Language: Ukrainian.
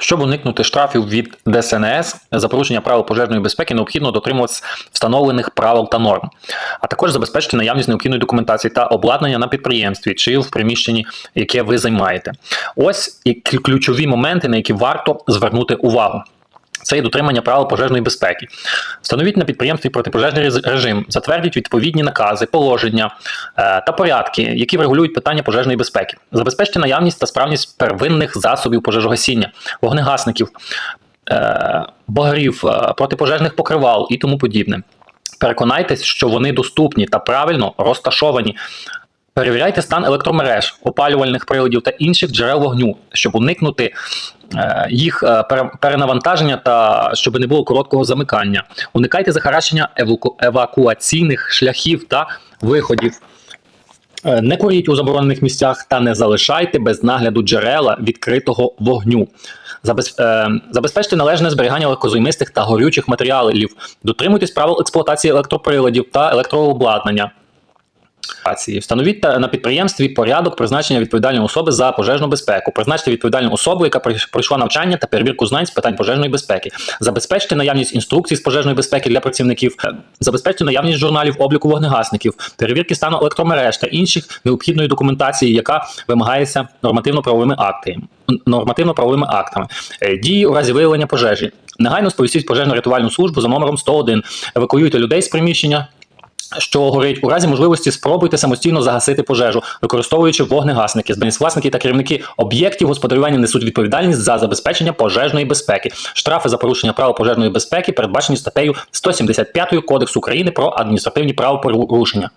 Щоб уникнути штрафів від ДСНС за порушення правил пожежної безпеки, необхідно дотримуватися встановлених правил та норм, а також забезпечити наявність необхідної документації та обладнання на підприємстві чи в приміщенні, яке ви займаєте. Ось і ключові моменти, на які варто звернути увагу. Це є дотримання правил пожежної безпеки. Встановіть на підприємстві протипожежний режим, затвердіть відповідні накази, положення е, та порядки, які врегулюють питання пожежної безпеки. Забезпечте наявність та справність первинних засобів пожежогасіння, вогнегасників, е, багрів, е, протипожежних покривал і тому подібне. Переконайтесь, що вони доступні та правильно розташовані. Перевіряйте стан електромереж, опалювальних приладів та інших джерел вогню, щоб уникнути їх е, перенавантаження та щоб не було короткого замикання. Уникайте захаращення еваку- евакуаційних шляхів та виходів. Е, Не куріть у заборонених місцях та не залишайте без нагляду джерела відкритого вогню. Е, Забезпечте належне зберігання легкозаймистих та горючих матеріалів. Дотримуйтесь правил експлуатації електроприладів та електрообладнання. Встановіть на підприємстві порядок призначення відповідальної особи за пожежну безпеку. Призначте відповідальну особу, яка пройшла навчання та перевірку знань з питань пожежної безпеки. Забезпечте наявність інструкцій з пожежної безпеки для працівників. Е, Забезпечте наявність журналів обліку вогнегасників, перевірки стану електромереж та інших необхідної документації, яка вимагається нормативно-правовими актами. Нормативно-правовими актами. Е, Дії у разі виявлення пожежі. Негайно сповістіть пожежно-рятувальну службу за номером 101. Евакуюйте людей з приміщення що горить у разі можливості спробуйте самостійно загасити пожежу, використовуючи вогнегасники. Власники та керівники об'єктів господарювання несуть відповідальність за забезпечення пожежної безпеки. Штрафи за порушення правил пожежної безпеки передбачені статтею 175 Кодексу України про адміністративні правопорушення.